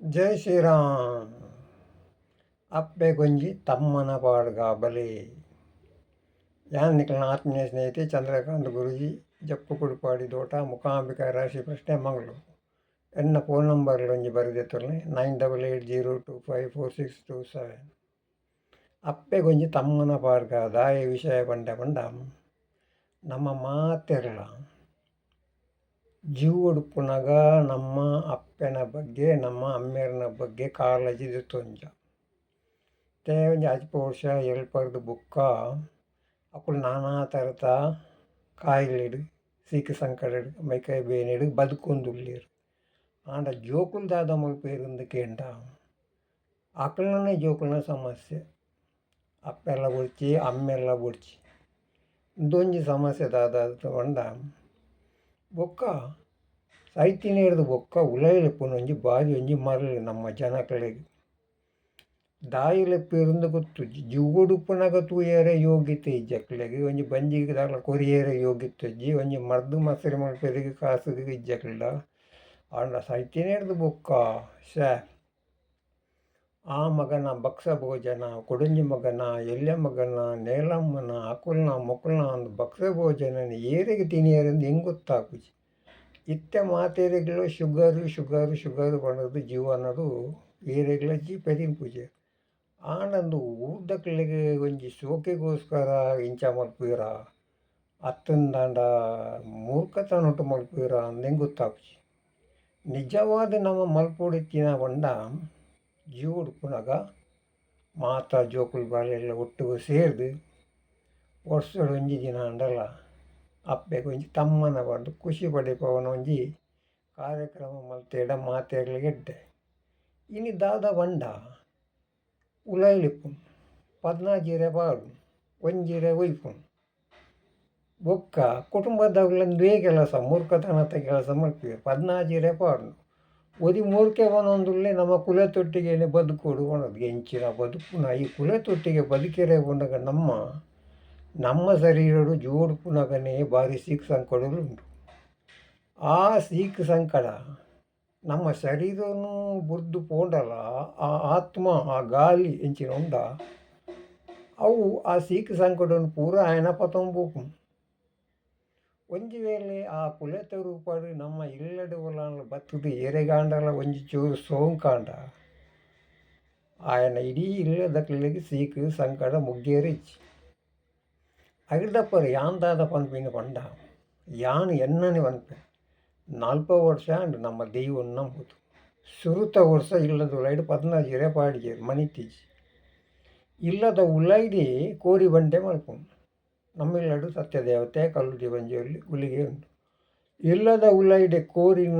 ಜೈ ಶ್ರೀರಾಮ್ ಅಪ್ಪೆ ಗೊಂಜಿ ತಮ್ಮನ ಪಾಡ್ಗಾಬಲಿ ಯಾನ್ ನಿಖಲ್ನ ಆತ್ಮೀಯ ಸ್ನೇಹಿತೆ ಚಂದ್ರಕಾಂತ್ ಗುರುಜಿ ಜಪ್ಪು ಕುಡುಪಾಡಿ ದೋಟ ಮುಖಾಂಬಿಕಾ ರಾಶಿ ಪ್ರಶ್ನೆ ಮಂಗಳೂರು ಎನ್ನ ಫೋನ್ ನಂಬರ್ ಒಂಜಿ ಬರೆದಿತ್ತುಲ್ಲೆ nine double eight zero two five four six two seven ಅಪ್ಪೆ ಗೊಂಜಿ ತಮ್ಮನ ಪಾಡ್ಗ ದಾಯ ವಿಷಯ ಬಂಡ ಬಂಡ ನಮ್ಮ ಮಾತೆರ್ಲ ಜೀವ ಉಡುಪುನಗ ನಮ್ಮ ಅಪ್ಪನ ಬಗ್ಗೆ, ನಮ್ಮ ಅಮ್ಮೆರ್ನ ಬಗ್ಗೆ ಕಾಳಜಿ ತೊಂಜ. ತೇ ಒಂಜಿ ಅಜ್ಪ ವರ್ಷ ಎಲ್ಪರ್ದು ಬುಕ್ಕ, ಅಕುಲು ನಾನಾ ಥರದ ಕಾಯಿಲೆಡು, ಸೀಕ ಸಂಕಟಡು ಮೈಕೈ ಬೇನೆಡು ಬದುಕೊಂದುಲ್ಲೇರು ಆಂಡ ಜೋಕುಲು ದಾದ ಮಲ್ಪೇರಿಂದ ಕೇಂಡ ಅಕಲ್ನೇ ಜೋಕುಲ್ನ ಸಮಸ್ಯೆ, ಅಪ್ಪೆಲ್ಲ ಬುಡ್ಚಿ, ಅಮ್ಮೆಲ್ಲ ಬುಡ್ಚಿ. ಇಂದೊಂಜಿ ಸಮಸ್ಯೆ ದಾದ ಪಂಡ ಬೊಕ್ಕ ಸಾಹಿತ್ಯ ಹಿಡ್ದು ಬೊಕ್ಕ ಉಲயில் ಒಂಜಿ ಬಾರಿ ಒಂಜಿ ಮರಳು ನಮ್ಮ ಜನಕ್ಲೆಗ್ ದಾಯಿಲ ಪೆರುಂದು ಗೊತ್ತು ಜಿವ್ವೊಡು ಪುನಗ ತೂಯರೆ ಯೋಗ್ಯತೆ ಇಜ್ಜಕ್ಲೆಗ್ ಒಂಜಿ ಬಂಜಿಗೆ ದಾಖಲ ಕೊರಿಯರೆ ಯೋಗ್ಯತೆ ಇಜ್ಜಿ ಒಂಜಿ ಮರ್ದು ಮಸರಿ ಮಲ್ ಪೆರುಗು ಕಾಸುಗೆ ಇಜ್ಜಕ್ಲ ಆಂಡ ಸಾಹಿತ್ಯನೇ ಬೊಕ್ಕ ಶ್ಯಾ ಆ ಮಗನ ಬಕ್ಸ ಭೋಜನ, ಕೊಡುಂಜಿ ಮಗನ, ಎಲ್ಯ ಮಗನ, ನೇಲಮ್ಮನ, ಅಕುಲ್ನ ಮೊಕ್ಕಲ್ನ ಅಂದು ಬಕ್ಸ ಭೋಜನ ಏರೆಗೆ ತಿನಿಯರೆಂದು ಹೆಂಗೆ ಗೊತ್ತಾಗುಜಿ ಇತ್ತೆ ಮಾತೇರೆಗಳು ಶುಗರು ಶುಗರು ಶುಗರು ಬಣ್ಣದು ಜೀವ ಅನ್ನೋದು ಏರೆಗಳ ಜಿ ಪೆರಿನ ಪೂಜೆ. ಆನಂದು ಊರ್ದಕ್ಲಿಗೆ ಒಂಜಿ ಶೋಕೆಗೋಸ್ಕರ ಇಂಚ ಮಲ್ಪುವಿರ? ಅತ್ತಂದಾಂಡ ಮೂರ್ಖತನೊಟ್ಟು ಮಲ್ಪುವಿರ ಅಂದಂಗೆ ಗೊತ್ತಾಗುಜಿ ನಿಜವಾದ ನಮ್ಮ ಮಲ್ಪೊಡಿತ್ತಿನ ಬಂಡ ಜೀವಡು ಪುನಗ ಮಾತ ಜೋಕುಲು ಬಾಳೆಲ್ಲ ಒಟ್ಟಿಗೆ ಸೇರಿದು ವರ್ಷ ಒಂಜಿ ದಿನ ಅಂಡಲ್ಲ. ಅಪ್ಪೆಗೆ ಒಂಜಿ ತಮ್ಮನ ಬಂದು ಖುಷಿ ಪಡಿಪವನೊಂಜಿ ಕಾರ್ಯಕ್ರಮ ಮಲ್ತೇಡ ಮಾತೆಗಳಿಗೆ ಎಡ್ಡೆ ಇನಿ ದಾದ ಬಂಡ ಉಲೈಲಿಪ್ಪುನು, ಪದ್ನಾಜೀರೆ ಬಾಡು ಒಂಜಿರೆ ಒಯ್ಪುನು ಬೊಕ್ಕ ಕುಟುಂಬದವುలందే ಕೆಲಸ ಮೂರ್ಖತನತ ಕೆಲಸ ಮಲ್ಪಿವೆ ಪದ್ನಾಜೀರೆ ಪಾಡು ಒದಿ ಮೂರ್ಖೆ ಒಂದೊಂದುಲ್ಲೇ ನಮ್ಮ ಕುಲೆ ತೊಟ್ಟಿಗೆ ಬದುಕೋಡು ಒಣದು ಎಂಚಿನ ಬದುಕುನ ಈ ಕುಲೆ ತೊಟ್ಟಿಗೆ ಬದುಕಿರೆ ಉಂಡಗ ನಮ್ಮ ನಮ್ಮ ಶರೀರಡು ಜೋಡು ಪುನಗನೆ ಬಾರಿ ಸೀಕ್ ಸಂಕಡಲುಂಟು. ಆ ಸೀಕ್ ಸಂಕಡ ನಮ್ಮ ಶರೀರನು ಬುರ್ದು ಪೋಂಡಲ, ಆ ಆತ್ಮ, ಆ ಗಾಲಿ ಎಂಚಿನ ಉಂಡ ಅವು ಆ ಸೀಕ್ ಸಂಕಡನ್ನು ಪೂರ ಆಯನ ಪತಂಬೋಕು. ಒಂಜಿ ವೇಳೆ ಆ ಕುಲೆತ ರೂಪಾಡು ನಮ್ಮ ಇಲ್ಲಡು ಒಲಾನು ಬತ್ತದು ಎರೆಗಾಂಡಲ್ಲ ಒಂಜಿ ಚೂರು ಸೋಂಕಾಂಡ, ಆಯನ ಇಡೀ ಇಲ್ಲದಕ್ಲಿಗೆ ಸೀಕ್ ಸಂಕಟ ಮುಗ್ಗೇರಿಚ್ಚಿ ಅಗಿರ್ದಪ್ಪರು ಯಾನ್ ದಾದ ಪನ್ಪಿನ ಪಂಡ ಯಾನ್ ಎನ್ನನೆ ಪನ್ಪೆ ನಾಲ್ಪ ವರ್ಷ ಅಂಡ್ ನಮ್ಮ ದೈವನ್ ನಂಬುದು ಸುರುತ ವರ್ಷ ಇಲ್ಲದ ಉಲೈಡ್ ಪದ್ನಾಜಿರೆ ಪಾಡಿಗೇರು ಮಣಿತೀಜಿ ಇಲ್ಲದ ಉಲೈಡಿ ಕೋರಿ ಬಂಡೆ ಮಲ್ಪುಂಡು ನಮ್ಮಿಲ್ಲಡು ಸತ್ಯದೇವತೆ ಕಲ್ಲು ದಿವಂಜಿಯಲ್ಲಿ ಉಲಿಗೆ ಉಂಟು ಇಲ್ಲದ ಉಲೈಡೆ ಕೋರಿನ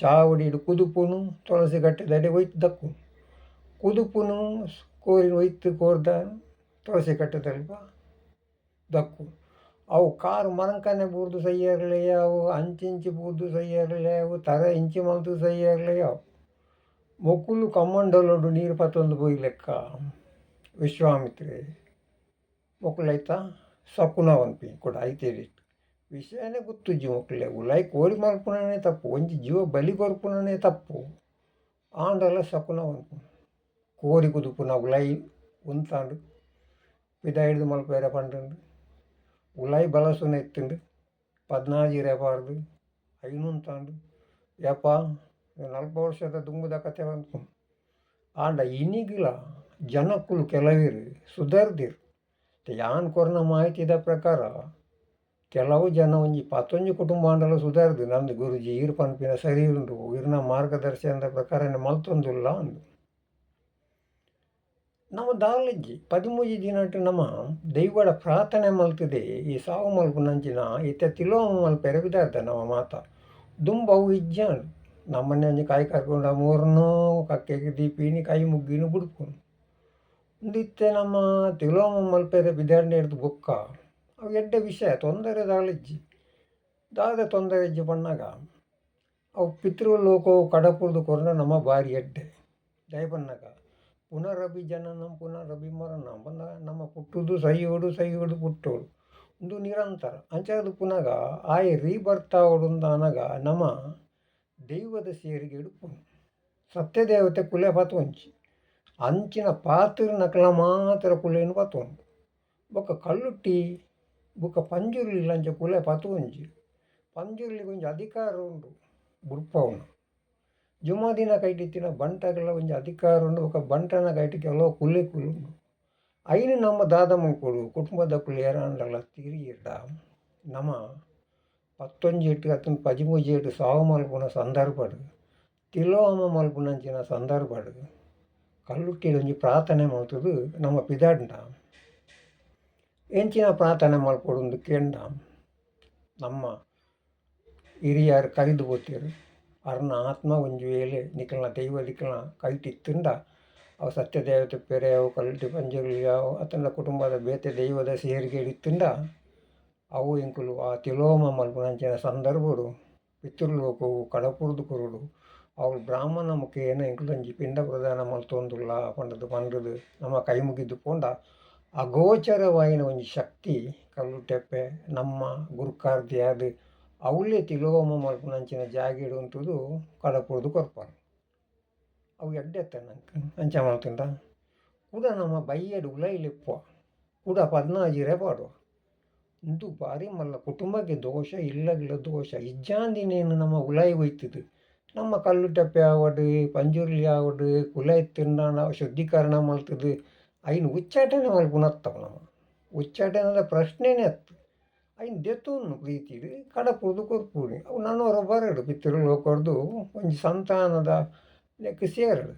ಚಾವಡಿಡು ಕುದುಪುನು ತುಳಸಿ ಕಟ್ಟೆದಡೆ ಒಯ್ತು ದಕ್ಕು ಕುದುಪುನು ಕೋರಿನ ಒಯ್ತು ಕೋರ್ದ ತುಳಸಿ ಕಟ್ಟೆದಲ್ಪ ದಕ್ಕು ಅವು ಕಾರು ಮರಂಕನೆ ಬೂರ್ದು ಸೈಯರ್ಲೆ ಅವು ಅಂಚಿಂಚಿ ಬೂರ್ದು ಸೈಯರ್ಲೆ ಅವು ತರ ಇಂಚಿ ಮಲ್ತು ಸೈಯರ್ಲೆ ಅವು ಮೊಕ್ಕುಲು ಕಮ್ಮಂಡಲೋಡು ನೀರು ಪತ್ತೊಂದು ಪೋಯಿ ಲೆಕ್ಕ ವಿಶ್ವಾಮಿತ್ರೆ ಮೊಕ್ಕುಲೈತಾ ಸಕುನ ಒನ್ಪಿ ಕೂಡ ಐತೇರಿ ವಿಷಯನೇ ಗೊತ್ತುಜ್ಜಿ ಮೊಕ್ಕಲೆ ಉಲಾಯ್ ಕೋರಿ ಮಲ್ಪುಣನೇ ತಪ್ಪು ಒಂಜಿ ಜೀವ ಬಲಿ ಕೊರ್ಪುಣನೇ ತಪ್ಪು ಆಂಡಲ ಸಕುನ ಒನ್ಪು ಕೋರಿ ಕುದುಪುನ ಉಲಾಯ್ ಉಂತಾಂಡು ಪಿದ ಹಿಡಿದು ಪಂಡು ಉಲಾಯ್ ಬಲಸುನ ಎತ್ತುಂಡು ಪದ್ನಾಜಿ ರೇಪಾರ್ದು ಐನುಂತಾಂಡು ಯಪ್ಪ ನಲ್ಪ ವರ್ಷದ ದುಂಬುದ ಕತೆ ಬಂತು. ಆಂಡ ಇನಿಗಿಲ ಜನಕ್ಕುಲು ಕೆಲವಿರು ಸುಧಾರ್ದಿರು. ಯಾನ್ ಕೊರನ ಮಾಹಿತಿದ ಪ್ರಕಾರ, ಕೆಲವು ಜನ ಒಂಜಿ ಪತ್ತೊಂಜಿ ಕುಟುಂಬಾಂಡಲ ಸುಧಾರ್ದು, ನಂದು ಗುರುಜಿ ಈರು ಪನ್ಪಿನ ಸರಿ ಉಂಡು, ಇರ್ನ ಮಾರ್ಗದರ್ಶನದ ಪ್ರಕಾರ ಮಲ್ತೊಂದುಲ್ಲ ಅಂದು. ನಮ್ಮ ದಾಲಿಜ್ಜಿ ಪದಿಮೂಜಿ ದಿನಟ್ಟು ನಮ್ಮ ದೈವಡ ಪ್ರಾರ್ಥನೆ ಮಲ್ತದೆ, ಈ ಸಾವು ಮಲ್ಪು ನಂಚಿನ ಇತ್ತ ತಿಲೋಮ ಮಲ್ಪೆರೆ ಬಿದ್ದಾರ್ದ ನಮ್ಮ ಮಾತ. ದುಂಬವು ಇಜ್ಜಾಂಡು ನಮ್ಮನೆ ಒಂಜಿ ಕಾಯಿ ಕರ್ಕೊಂಡು ಮೂರನ್ನು ಕಕ್ಕೆಗೆ ದೀಪಿನಿ, ಕೈ ಮುಗ್ಗಿನ ಬುಡ್ಪುನು ಒಂದಿತ್ತೆ ನಮ್ಮ ತಿಲೋಮ ಮಲ್ಪೆರೆ ಬಿದಾರ್ನೆ ಹಿಡ್ದು ಬೊಕ್ಕ. ಅವು ಎಡ್ಡೆ ವಿಷಯ, ತೊಂದರೆ ದಾಳಿಜ್ಜಿ ದಾದ ತೊಂದರೆ ಇಜ್ಜಿ ಪಣ್ಣಾಗ ಅವು ಪಿತೃಲೋಕವು ಕಡಪುರ್ದು ಕೊರನ ನಮ್ಮ ಬಾರಿ ಎಡ್ಡೆ. ದಯಪನ್ನಾಗ ಪುನರಭಿ ಜನನಂ ಪುನರಭಿ ಮರಣಂ ಬಂದ ನಮ್ಮ ಪುಟ್ಟುದು ಸೈಯೋಡು ಸೈಯೋಡು ಪುಟ್ಟೋಡು ಒಂದು ನಿರಂತರ ಅಂಚಾದು ಪುನಗ ಆಯ್ ರೀ ಬರ್ತಾ ಓಡುಂದ ಅನಗ ನಮ್ಮ ದೈವದ ಸೇರಿಗೆ ಇಡುಪುನು ಸತ್ಯದೇವತೆ ಕುಲೆ ಪತೊಂಜಿ ಅಂಚಿನ ಪಾತ್ರ ನಕಲ ಮಾತ್ರ ಕುಲೆನು ಪತೊಂದು ಬೊಕ ಕಲ್ಲುಟ್ಟಿ ಬೊಕ ಪಂಜುರ್ಲಿ ಲಂಚ ಕುಲೆ ಪತೊಂಜಿ ಪಂಜುರ್ಲಿ ಒಂಜಿ ಅಧಿಕಾರ ಉಂಡು ಬುಡ್ಪವುನ ಜುಮಾದಿನ ಕೈಟಿತ್ತಿನ ಬಂಟಗಳ ಒಂಜಿ ಅಧಿಕಾರ ಉಂಡು ಬೊಕ ಬಂಟನ ಕೈಟ್ ಕೆಲವು ಕುಲೆ ಕುಲುಂಡು ಐನು ನಮ್ಮ ದಾದಮ್ಮ ಕೊಡು ಕುಟುಂಬದ ಕುಲೆ ಏರಾಂಡಲ ತಿರಿಯಿರ್ಡ ನಮ ಪತ್ತೊಂಜಿ ಎಟ್ಟು ಅತ್ತನ ಪದಿಮೂಜಿ ಎಟ್ಟು ಸಾವು ಮಲ್ಪುನ ಸಂದರ್ಭಡ್ ತಿಲೋಮ ಮಲ್ಪುನಂಚಿನ ಸಂದರ್ಭಡ್ ಕಲ್ಲುಟ್ಟಿಡ್ ಒಂಜಿ ಪ್ರಾರ್ಥನೆ ಮಲ್ತುದು ನಮ್ಮ ಪಿದಾಡ್ಂಡ ಎಂಚಿನ ಪ್ರಾರ್ಥನೆ ಮಲ್ಪೊಡುಂದು ಕೇಂಡ ನಮ್ಮ ಹಿರಿಯರು ಕೈದು ಪೋತೆರ್ ಅರ್ನ ಆತ್ಮ ಒಂಜಿ ವೇಳೆ ನಿಕಲ್ನ ದೈವ ದಿಕ್ಕಲ್ನ ಕೈಟಿತ್ತುಂಡ, ಅವು ಸತ್ಯದೇವತೆ ಪೆರೆ, ಅವು ಕಲ್ಟಿ ಪಂಜುರ್ಲಿ ಅವು ಕುಟುಂಬದ ಬೇತೆ ದೈವದ ಸೇರಿಕೆ ಇತ್ತುಂಡ ಅವು ಎಂಕುಲು ಆ ತಿಲೋಮ ಮಲ್ಪುನಂಚಿನ ಸಂದರ್ಭಡು, ಪಿತೃಲೋಕವು ಕಡಪುರ್ದು ಕೊರುಡು ಅವ್ಲು ಬ್ರಾಹ್ಮಣ ಮುಖೇನ ಎಂಕುಲೊಂಜಿ ಪಿಂಡ ಪ್ರದಾನ ಮಲ್ತೊಂದುಲ್ಲ ಪಂಡದು ಪಂಡದು ನಮ್ಮ ಕೈ ಮುಗಿದು ಪೋಂಡ, ಅಗೋಚರವಾಯಿನ ಒಂಜಿ ಶಕ್ತಿ ತೆಪ್ಪೆ ನಮ್ಮ ಗುರುಕಾರ್ದಿ ಅವಲೇ ತಿಲೋಮ ಮಲ್ಪುನಂಚಿನ ಜಾಗೆಡ್ ಉಂತುದು ಕಡಪುರದು ಕೊರ್ಪನು ಅವು ಎಡ್ಡೆತ್ತ ನಂಕ್ ಅಂಚ ಮಾಡ್ತಿಂದ ಕೂಡ ನಮ್ಮ ಬೈಯಡು ಉಲೈಲಿಪ್ಪ ಕೂಡ ಪದ್ನಾಜಿರೇ ಪಾಡುವ. ಇಂದು ಬಾರಿ ಮಲ್ಲ. ಕುಟುಂಬಕ್ಕೆ ದೋಷ, ಇಲ್ಲಗಿಲ್ಲ ದೋಷ. ಇಜ್ಜಾಂದಿನೇನು ನಮ್ಮ ಉಲಾಯಿ ಹೋಯ್ತಿದ್ದು ನಮ್ಮ ಕಲ್ಲು ಟಪ್ಪೆ ಆವಡ್, ಪಂಜುರ್ಲಿ ಆವಡ್ ಕುಲಾಯಿ ನಾವು ಶುದ್ಧೀಕರಣ ಮಲ್ತುದು ಐನ್ ಉಚ್ಚಾಟನೆ ಮಲ್ಪುನತ್ತವ ನಮ್ಮ. ಉಚ್ಚಾಟನದ ಪ್ರಶ್ನೆನೇ ಅತ್ತು. ಐನ್ ದೆತ್ತುನು ಪ್ರೀತಿಡ್ ಕಡಪುದು ಕೊರ್ಪುನಿ ಅವು ನನ್ನವರ ಬರಡು ಪಿತೃಲೋಕರ್ದು ಒಂಜಿ ಸಂತಾನದ ಲೆಕ್ಕ ಸೇರಡು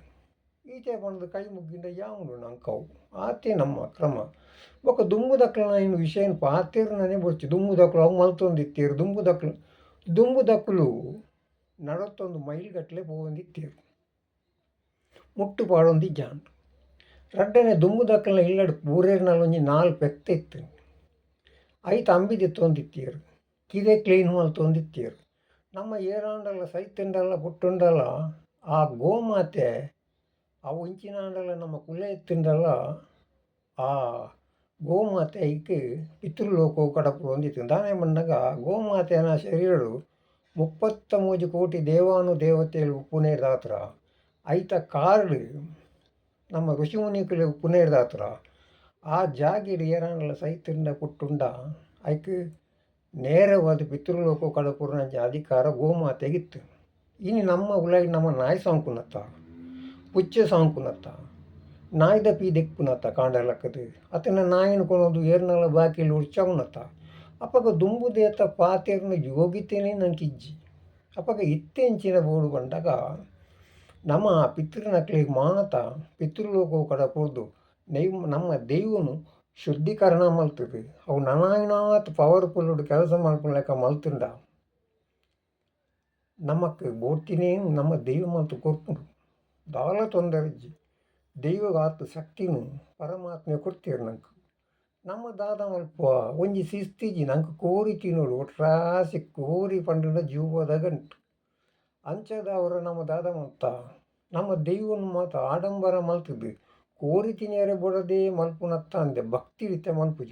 ಈಚೆ ಪಂಡದು ಕೈ ಮುಗ್ಗಿಂದ ಯಾವನು ನಂಕವು ಆತೆ ನಮ್ಮ ಕ್ರಮ ಬೊಕ ದುಂಬು ದಕ್ಲನ ಇನ್ನು ವಿಷಯನ್ ನಾನೇ ಬೊರ್ಚಿ ದುಂಬು ದಕ್ಲು ಅವು ಮಲ್ತೊಂದಿತ್ತೇರು ದುಂಬು ದಕ್ಲು ದುಂಬು ದಕ್ಲು ನಡತ್ತೊಂದು ಮೈಲ್ ಗಟ್ಟಲೆ ಪೋವೊಂದಿತ್ತೇರು ಮುಟ್ಟು ಪಾಡೊಂದಿ ಜಾನ್ ರಡ್ಡನೆ ದುಂಬು ದಕ್ಕಲ್ನ ಇಲ್ಲಡ್ ಪೂರೇರ್ನಲ್ಲಿ ಒಂಜಿ ನಾಲ್ ವ್ಯಕ್ತಿ ಇತ್ತು ಐತ ಅಂಬಿದಿ ತೊಂದಿತ್ತೀರು. ಕಿದೆ ಕ್ಲೀನ್ ಮಲ್ತೊಂದಿತ್ತೇರು ನಮ್ಮ ಏರಾಂಡಲ ಸೈತಂಡಲ್ಲ ಪುಟ್ಟುಂಡಲ ಆ ಗೋಮಾತೆ ಆ ಒಂಚಿನಾಂಡಲ ನಮ್ಮ ಕುಲೆ ಎತ್ತಿಂಡಲ್ಲ ಆ ಗೋಮಾತೆ ಐಕ್ ಪಿತೃಲೋಕವು ಕಡಪು ಹೊಂದಿತ್ತು. ದಾನೆ ಮಣ್ಣಗ ಗೋಮಾತೆನ ಶರೀರಡು ಮುಪ್ಪತ್ತ ಮೂಜು ಕೋಟಿ ದೇವಾನು ದೇವತೆಗಳು ಉಪ್ಪುನೇರ್ದ ಹತ್ರ ಐತ ಕಾರ್ಡ್ ನಮ್ಮ ಋಷಿಮುನಿಕುಲು ಉಪ್ಪುನೇರ್ದ ಆ ಜಾಗಿಡ್ ಏರಾನಲ ಸೈತಂಡ ಪುಟ್ಟುಂಡ ಐಕ್ ನೇರವಾದ ಪಿತೃಲೋಕ ಕಡಪುರನಂಚ ಅಧಿಕಾರ ಗೋಮಾತೆಗಿತ್ತು. ಇನ್ನು ನಮ್ಮ ಉಲಾಯಿ ನಮ್ಮ ನಾಯಿ ಸಾಂಕುನತ್ತ, ಪುಚ್ಚೆ ಸಾಂಕುನತ್ತ, ನಾಯ್ದ ಪಿ ದೆಕ್ಕುನತ್ತ ಕಾಂಡಲಕ್ಕದು. ಅತನ ನಾಯಿನ ಕೊನೋದು ಏರ್ನಲ ಬಾಕಿಲು ಉಡ್ಚವುನತ್ತ ಅಪ್ಪಗ ದುಂಬುದೇತ ಪಾತೆರ್ನ ಯೋಗಿತೇನೆ ನಂಕಿಜ್ಜಿ. ಅಪ್ಪಗ ಇತ್ತೆಂಚಿನ ಬೋಡು ಬಂದಾಗ ನಮ್ಮ ಪಿತೃನಕ್ಲಿಗೆ ಮಾತ ಪಿತೃಲೋಕ ಕಡ ಕುರ್ದು ನೈವ್ ನಮ್ಮ ದೈವನು ಶುದ್ಧೀಕರಣ ಮಲ್ತದೆ. ಅವು ನನಾಯಿನಾತ್ ಪವರ್ಫುಲ್ ಕೆಲಸ ಮಾಡ್ಕೊಳಕ ಮಲ್ತಿಂದ. ನಮಕ್ ಬೋಡ್ತಿನೇ ನಮ್ಮ ದೈವ ಮಲ್ತು ಕೊರ್ಪುಂಡು ತೊಂದರೆಜ್ಜಿ. ದೈವ ಆತು ಶಕ್ತಿನು ಪರಮಾತ್ಮೆ ಕೊಡ್ತೀರಿ ನಂಗೆ ನಮ್ಮ ದಾದ ಮಲ್ಪ ಒಂಜಿ ಶಿಸ್ತಿಜಿ ನಂಗೆ ಕೋರಿ ತಿನ್ನೋಡು ಒಟ್ರಾಸಿ ಕೋರಿ ಪಂಡಿನ ಜೀವದ ಗಂಟು. ಅಂಚದ ಅವರ ನಮ್ಮ ದಾದ ಮಲ್ತ ನಮ್ಮ ದೈವನ ಮಾತ ಆಡಂಬರ ಮಲ್ತದ್ದು ಕೋರಿ ತಿನ್ಯರೆ ಬೊಡದೆ ಮನ್ಪುನತ್ತ ಅಂದೆ ಭಕ್ತಿ ರೀತಿ ಮನ್ಪುಜ.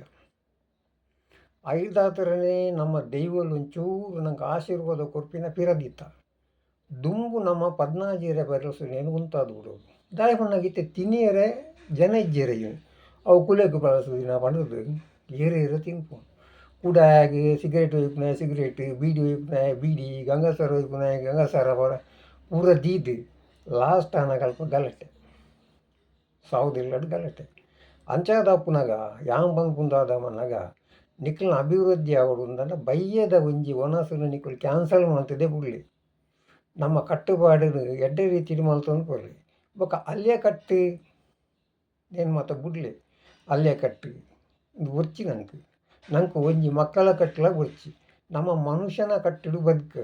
ಐದಾತರನೇ ನಮ್ಮ ದೈವಲು ಒಂಚೂರು ನಂಗೆ ಆಶೀರ್ವಾದ ಕೊರ್ಪಿನ ಪಿರದಿತ್ತ. ದುಂಬು ನಮ್ಮ ಪದ್ನಾಜಿರೆ ಬರಸು ನೇನು ಉಂತಾದು ಬಿಡೋದು ದಾಯಕೊಂಡಾಗಿತ್ತೆ ತಿನಿಯರೆ ಜನ ಇಜ್ಜೆರೆ ಇವನು. ಅವು ಕುಲೆಗೆ ಬಳಸುದಿನ ಪಡೆದು ಏರೆ ಏರೆ ತಿನ್ಪು. ಕುಡಾಗಿ ಸಿಗರೇಟ್ ಒಯ್ಪುನ, ಸಿಗರೇಟ್ ಬೀಡಿ ಒಯ್ಪುನ, ಬೀಡಿ ಗಂಗಸರ ಒಯ್ಪುನ, ಗಂಗಸರ ಪೂರ ದೀದ್. ಲಾಸ್ಟ್ ಅನ್ನ ಕಲ್ಪ ಗಲಾಟೆ. ಸಾವುದಿಲ್ಲಡ್ ಗಲಾಟೆ ಅಂಚಾದಪ್ಪುನಾಗ ಬಂದು ಕುಂದಾದ ಮನಾಗ ನಿಕ್ಲಿನ ಅಭಿವೃದ್ಧಿ ಆವಡು ಅಂದಾಗ ಬಯ್ಯದ ಒಂಜಿ ಒನಸುಲು ನಿಖಲ್ ಕ್ಯಾನ್ಸಲ್ ಮಾಡ್ತಿದ್ದೆ ಬಿಡ್ಲಿ. ನಮ್ಮ ಕಟ್ಟುಪಾಡು ಎಡ್ಡೆ ರೀತಿ ಮಲ್ತೊಂದು ಕೊರ್ಲಿ ಬೊಕ ಅಲ್ಲೇ ಕಟ್ಟು, ಏನು ಮಾತ ಬಿಡಲಿ. ಅಲ್ಲೇ ಕಟ್ಟು, ಇದು ನನಗೆ ನನಗೆ ನಂಗೆ ಒಂಜಿ ಮಕ್ಕಳ ಕಟ್ಟಲ ಒರ್ಚಿ. ನಮ್ಮ ಮನುಷ್ಯನ ಕಟ್ಟಿಡು ಬದುಕ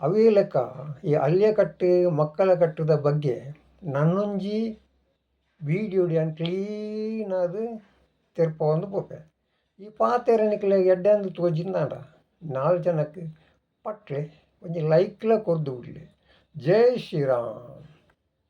ಅವೇ ಲೆಕ್ಕ ಈ ಅಲ್ಲೇ ಕಟ್ಟು ಮಕ್ಕಳ ಕಟ್ಟದ ಬಗ್ಗೆ ನನ್ನೊಂಜಿ ವೀಡಿಯೋ ಡ್ಯಾನ್ ಕ್ಲೀನಾದ ತೆರ್ಪ ಒಂದು ಪೋಪೆ ಈ ಪಾತೆರೆ ನಿಕ್ಲೆ ಎಡ್ಡೆಂದು ತೋಜಿಂದಾಂಡ ನಾಲ್ ಜನಕ್ಕೆ ಪಟ್ಲೆ ಒಂಜಿ ಲೈಕ್ಲ ಕೊರ್ದು ಬಿಡ್ಲಿ ಜೈ ಶ್ರೀರಾಮ್